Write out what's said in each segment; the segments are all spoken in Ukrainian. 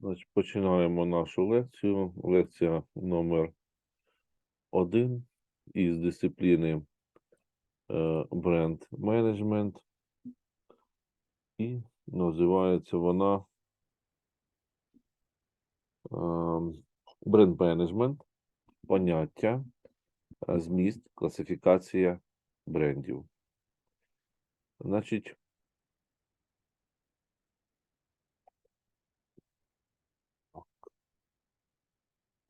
Значить, починаємо нашу лекцію. Лекція номер один із дисципліни е, бренд менеджмент. І називається вона бренд менеджмент, поняття, е, зміст, класифікація брендів. Значить,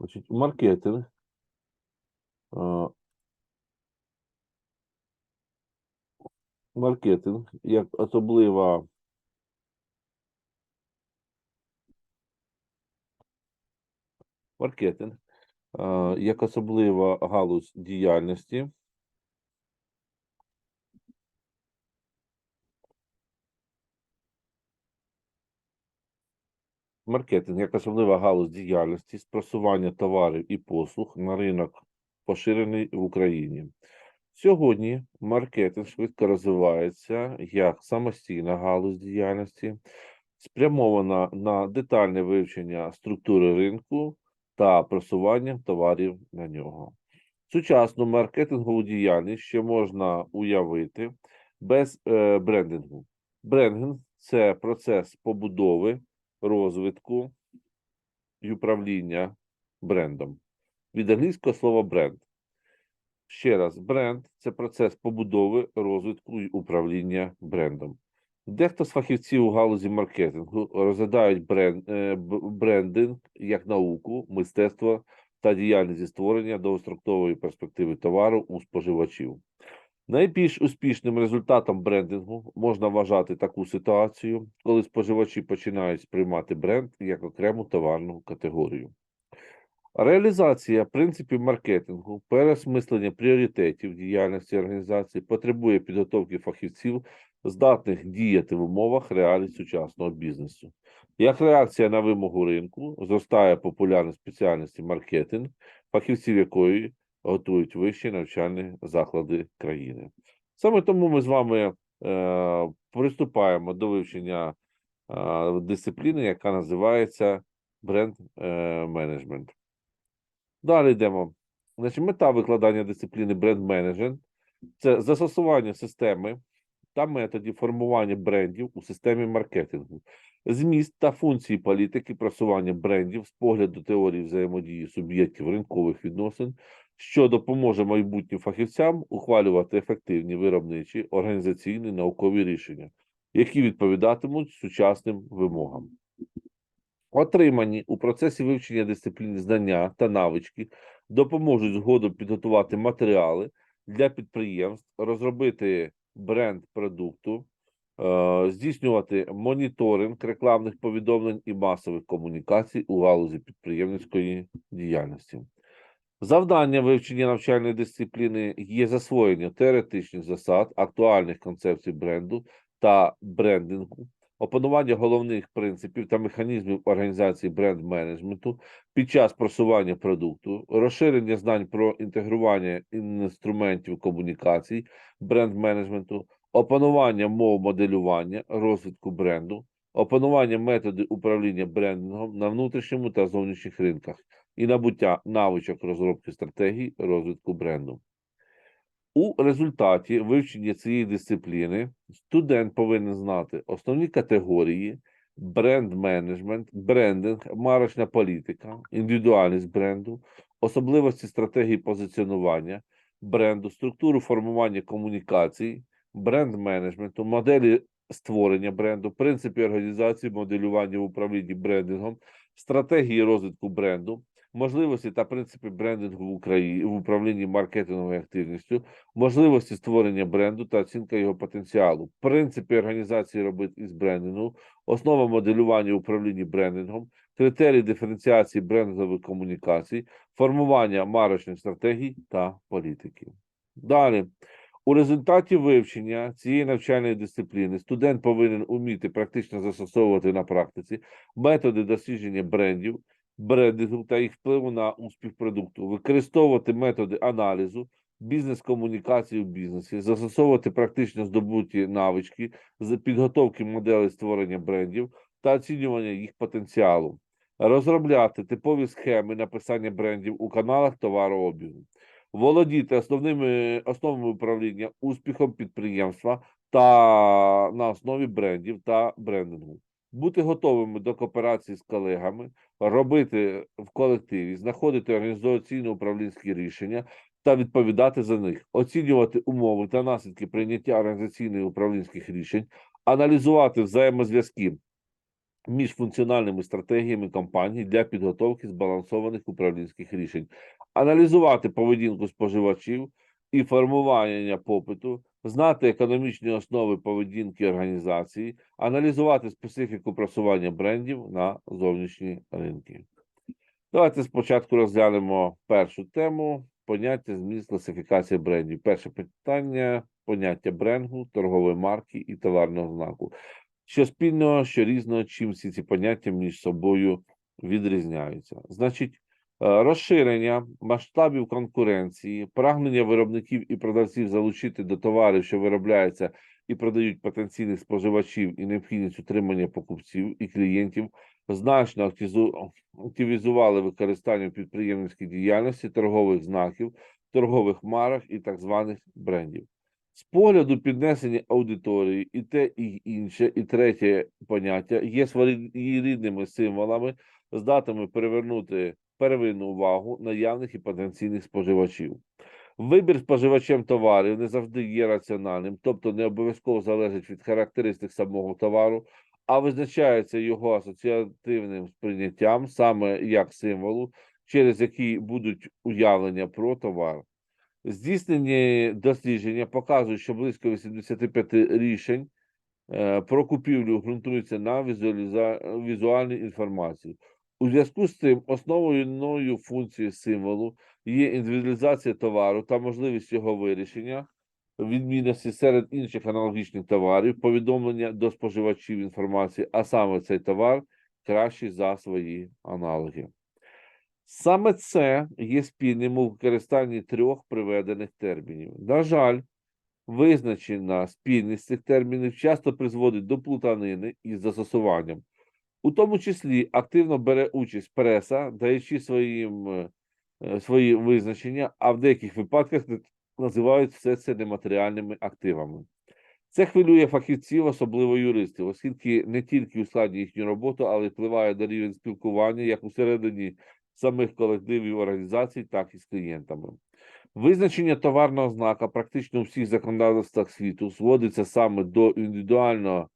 Значить, маркетинг. Маркетинг як особлива маркетинг як особлива галузь діяльності. Маркетинг як особлива галузь діяльності з просування товарів і послуг на ринок поширений в Україні. Сьогодні маркетинг швидко розвивається як самостійна галузь діяльності, спрямована на детальне вивчення структури ринку та просування товарів на нього. Сучасну маркетингову діяльність ще можна уявити без е, брендингу. Брендинг це процес побудови, розвитку і управління брендом. Від англійського слова бренд. Ще раз, бренд це процес побудови, розвитку і управління брендом. Дехто з фахівців у галузі маркетингу розглядають бренд, е, брендинг як науку, мистецтво та діяльність зі створення довгострокової перспективи товару у споживачів. Найбільш успішним результатом брендингу можна вважати таку ситуацію, коли споживачі починають сприймати бренд як окрему товарну категорію. Реалізація принципів маркетингу, переосмислення пріоритетів діяльності організації потребує підготовки фахівців, здатних діяти в умовах реалій сучасного бізнесу. Як реакція на вимогу ринку, зростає популярність спеціальності маркетинг, фахівців якої готують вищі навчальні заклади країни. Саме тому ми з вами е, приступаємо до вивчення е, дисципліни, яка називається бренд е, менеджмент. Далі йдемо. Значить, мета викладання дисципліни бренд менеджмент це застосування системи та методів формування брендів у системі маркетингу, зміст та функції політики просування брендів з погляду теорії взаємодії суб'єктів ринкових відносин, що допоможе майбутнім фахівцям ухвалювати ефективні виробничі, організаційні наукові рішення, які відповідатимуть сучасним вимогам. Отримані у процесі вивчення дисципліни знання та навички допоможуть згодом підготувати матеріали для підприємств, розробити бренд продукту, е, здійснювати моніторинг рекламних повідомлень і масових комунікацій у галузі підприємницької діяльності. Завдання вивчення навчальної дисципліни є засвоєння теоретичних засад, актуальних концепцій бренду та брендингу, опанування головних принципів та механізмів організації бренд-менеджменту під час просування продукту, розширення знань про інтегрування інструментів комунікацій бренд-менеджменту, опанування мов моделювання, розвитку бренду, опанування методів управління брендингом на внутрішньому та зовнішніх ринках і набуття навичок розробки стратегій розвитку бренду. У результаті вивчення цієї дисципліни студент повинен знати основні категорії, бренд-менеджмент, брендинг, марочна політика, індивідуальність бренду, особливості стратегії позиціонування бренду, структуру формування комунікацій, бренд-менеджменту, моделі створення бренду, принципи організації моделювання в управлінні брендингом, стратегії розвитку бренду, можливості та принципи брендингу в Україні в управлінні маркетинговою активністю, можливості створення бренду та оцінка його потенціалу, принципи організації робіт із брендингу, основа моделювання управління брендингом, критерії диференціації брендингових комунікацій, формування марочних стратегій та політики. Далі. У результаті вивчення цієї навчальної дисципліни студент повинен уміти практично застосовувати на практиці методи дослідження брендів, брендингу та їх впливу на успіх продукту, використовувати методи аналізу, бізнес-комунікації в бізнесі, застосовувати практично здобуті навички з підготовки моделей створення брендів та оцінювання їх потенціалу, розробляти типові схеми написання брендів у каналах товарообігу, володіти основними основами управління успіхом підприємства та на основі брендів та брендингу, бути готовими до кооперації з колегами, робити в колективі, знаходити організаційно-управлінські рішення та відповідати за них, оцінювати умови та наслідки прийняття організаційних управлінських рішень, аналізувати взаємозв'язки між функціональними стратегіями компаній для підготовки збалансованих управлінських рішень, аналізувати поведінку споживачів і формування попиту, знати економічні основи поведінки організації, аналізувати специфіку просування брендів на зовнішні ринки. Давайте спочатку розглянемо першу тему поняття зміст класифікації брендів. Перше питання поняття бренду, торгової марки і товарного знаку. Що спільного, що різного, чим всі ці поняття між собою відрізняються. Значить, розширення масштабів конкуренції, прагнення виробників і продавців залучити до товарів, що виробляються і продають потенційних споживачів, і необхідність утримання покупців і клієнтів значно активізували використання в підприємницькій діяльності торгових знаків, торгових марок і так званих брендів. З погляду піднесення аудиторії і те, і інше, і третє поняття є своєрідними символами, здатними перевернути первинну увагу наявних і потенційних споживачів. Вибір споживачем товарів не завжди є раціональним, тобто не обов'язково залежить від характеристик самого товару, а визначається його асоціативним сприйняттям саме як символу, через який будуть уявлення про товар. Здійснені дослідження показують, що близько 85 рішень е, про купівлю ґрунтуються на візуальній інформації. У зв'язку з цим основною функцією символу є індивідуалізація товару та можливість його вирішення, відмінності серед інших аналогічних товарів, повідомлення до споживачів інформації, а саме цей товар кращий за свої аналоги. Саме це є спільним у використанні трьох приведених термінів. На жаль, визначена спільність цих термінів часто призводить до плутанини із застосуванням. У тому числі активно бере участь преса, даючи своїм, е, е, свої визначення, а в деяких випадках називають все це нематеріальними активами. Це хвилює фахівців, особливо юристів, оскільки не тільки ускладнює їхню роботу, але й впливає на рівень спілкування як усередині самих колективів організацій, так і з клієнтами. Визначення товарного знака практично у всіх законодавствах світу зводиться саме до індивідуально е,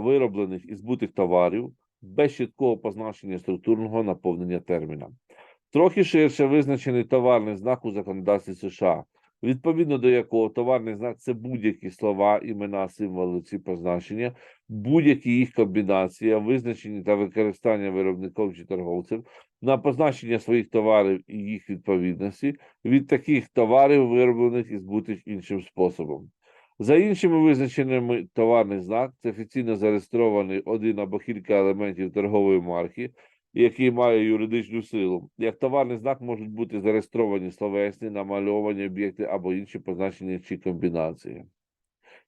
вироблених і збутих товарів без чіткого позначення структурного наповнення терміна. Трохи ширше визначений товарний знак у законодавстві США, відповідно до якого товарний знак це будь-які слова, імена, символи, ці позначення, будь-які їх комбінація, визначення та використання виробником чи торговцем на позначення своїх товарів і їх відповідності від таких товарів, вироблених і збутих іншим способом. За іншими визначеннями, товарний знак це офіційно зареєстрований один або кілька елементів торгової марки, який має юридичну силу. Як товарний знак можуть бути зареєстровані словесні, намальовані об'єкти або інші позначення чи комбінації.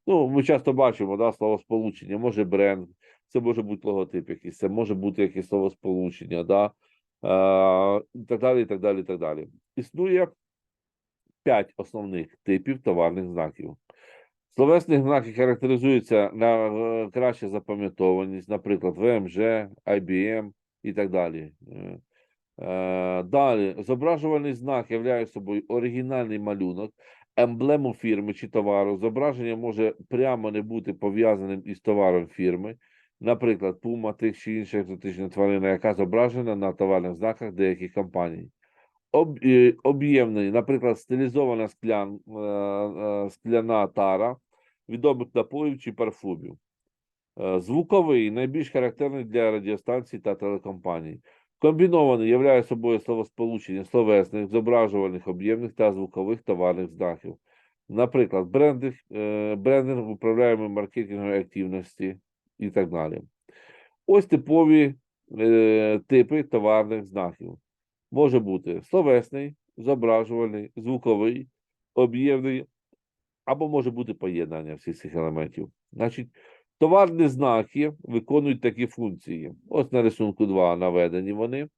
Ну, ми часто бачимо да, словосполучення, може бренд, це може бути логотип якийсь, це може бути якесь словосполучення, да, е, і так далі, і так далі, і так далі. Існує п'ять основних типів товарних знаків. Словесні знаки характеризуються на е, краща запам'ятованість, наприклад, ВМЖ, IBM і так далі. Е, е, Далі, зображувальний знак являє собою оригінальний малюнок, емблему фірми чи товару. Зображення може прямо не бути пов'язаним із товаром фірми, наприклад, пума тих чи інша екзотична тварина, яка зображена на товарних знаках деяких компаній. Об, об'ємний, наприклад, стилізована склян, скляна тара відомих напоїв чи парфумів. Е, Звуковий найбільш характерний для радіостанцій та телекомпаній. Комбінований являє собою словосполучення словесних, зображувальних, об'ємних та звукових товарних знаків. Наприклад, брендинг, е, брендинг управляємо маркетингової активності і так далі. Ось типові е, типи товарних знаків. Може бути словесний, зображувальний, звуковий, об'ємний, або може бути поєднання всіх цих елементів. Значить, Товарні знаки виконують такі функції. Ось на рисунку 2 наведені вони.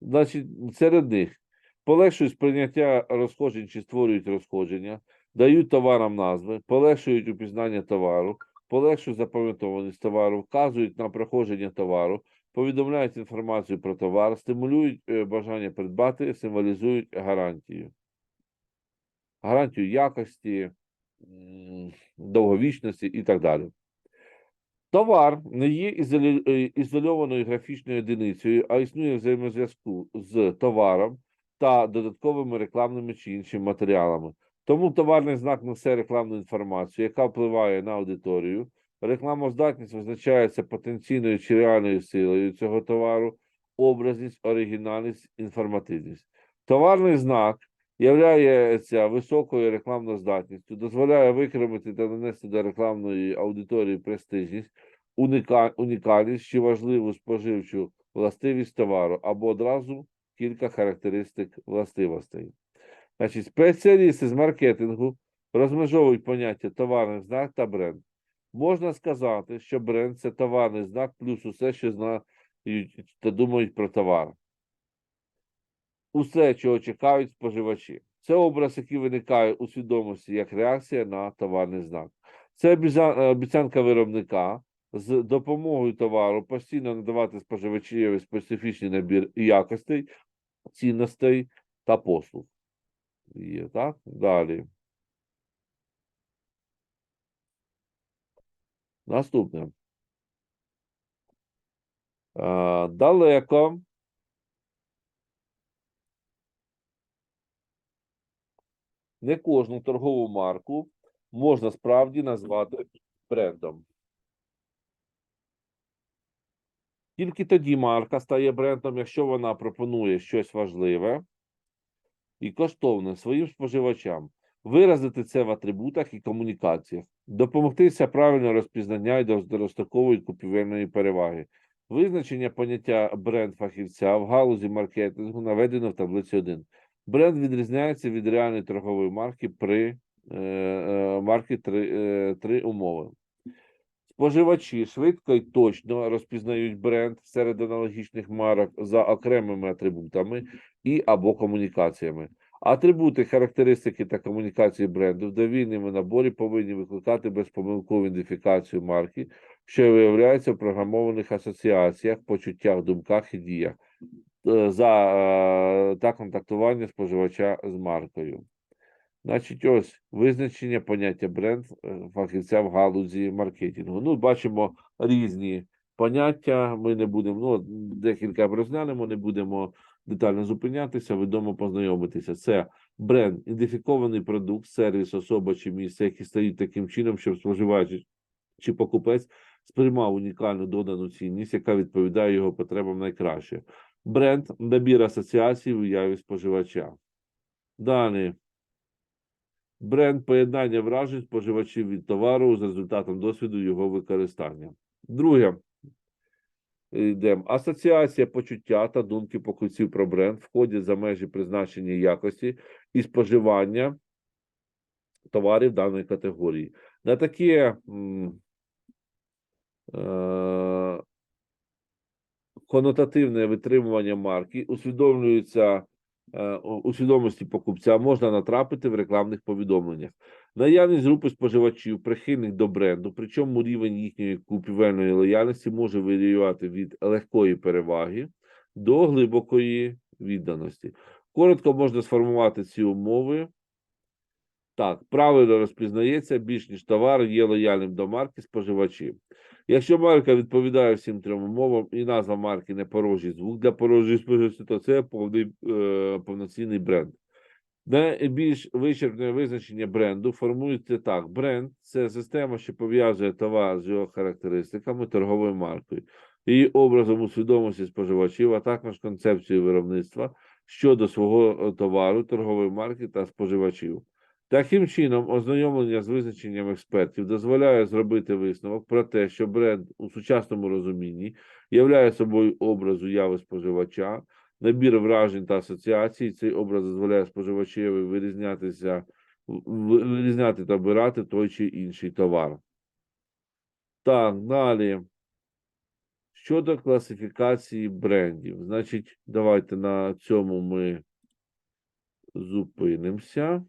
Значить, серед них полегшують сприйняття розходжень чи створюють розходження, дають товарам назви, полегшують упізнання товару, полегшують запам'ятованість товару, вказують на проходження товару, повідомляють інформацію про товар, стимулюють е, бажання придбати, символізують гарантію. Гарантію якості, довговічності і так далі. Товар не є е, ізольованою графічною одиницею, а існує в взаємозв'язку з товаром та додатковими рекламними чи іншими матеріалами. Тому товарний знак несе рекламну інформацію, яка впливає на аудиторію. Рекламоздатність визначається потенційною чи реальною силою цього товару, образність, оригінальність, інформативність. Товарний знак являється високою рекламноздатністю, дозволяє викремити та нанести до рекламної аудиторії престижність, уніка- унікальність чи важливу споживчу властивість товару або одразу кілька характеристик властивостей. Значить, спеціалісти з маркетингу розмежовують поняття товарний знак та бренд. Можна сказати, що бренд це товарний знак плюс усе, що знають та думають про товар. Усе, чого чекають споживачі. Це образ, який виникає у свідомості як реакція на товарний знак. Це е, обіцянка виробника з допомогою товару постійно надавати споживачеві специфічний набір якостей, цінностей та послуг. Є, так? Далі. Наступне. Е, Далеко. Не кожну торгову марку можна справді назвати брендом. Тільки тоді марка стає брендом, якщо вона пропонує щось важливе і коштовне своїм споживачам, виразити це в атрибутах і комунікаціях, допомогтися правильно розпізнання і дострокової купівельної переваги. Визначення поняття бренд фахівця в галузі маркетингу наведено в таблиці 1. Бренд відрізняється від реальної торгової марки при е, е, марки три, е, три умови. Споживачі швидко і точно розпізнають бренд серед аналогічних марок за окремими атрибутами і або комунікаціями. Атрибути, характеристики та комунікації бренду в довільному наборі повинні викликати безпомилкову ідентифікацію марки, що виявляється в програмованих асоціаціях, почуттях, думках і діях за е, та контактування споживача з маркою. Значить, ось визначення поняття бренд е, фахівця в галузі маркетингу. Ну, бачимо різні поняття. Ми не будемо, ну, декілька розглянемо, не будемо детально зупинятися, відомо познайомитися. Це бренд, ідентифікований продукт, сервіс, особа чи місце, які стають таким чином, щоб споживач чи покупець сприймав унікальну додану цінність, яка відповідає його потребам найкраще. Бренд набір асоціацій в уяві споживача. Далі. Бренд поєднання вражень споживачів від товару з результатом досвіду його використання. Друге. Йдемо. Асоціація почуття та думки покупців про бренд входять за межі призначення якості і споживання товарів даної категорії. На таке е, конотативне витримування марки усвідомлюється е, у свідомості покупця можна натрапити в рекламних повідомленнях. Наявність групи споживачів, прихильних до бренду, причому рівень їхньої купівельної лояльності може варіювати від легкої переваги до глибокої відданості. Коротко можна сформувати ці умови. Так, правильно розпізнається більш ніж товар є лояльним до марки споживачів. Якщо марка відповідає всім трьом умовам і назва марки не порожній звук для порожніх споживачів, то це повний, е, повноцінний бренд. Найбільш вичерпне визначення бренду формується так: бренд це система, що пов'язує товар з його характеристиками торговою маркою, її образом у свідомості споживачів, а також концепцією виробництва щодо свого е, товару, торгової марки та споживачів. Таким чином, ознайомлення з визначенням експертів дозволяє зробити висновок про те, що бренд у сучасному розумінні являє собою образ уяви споживача, набір вражень та асоціацій. Цей образ дозволяє споживачеві вирізнятися, вирізняти та обирати той чи інший товар. Так, далі. Щодо класифікації брендів. Значить, давайте на цьому ми зупинимося.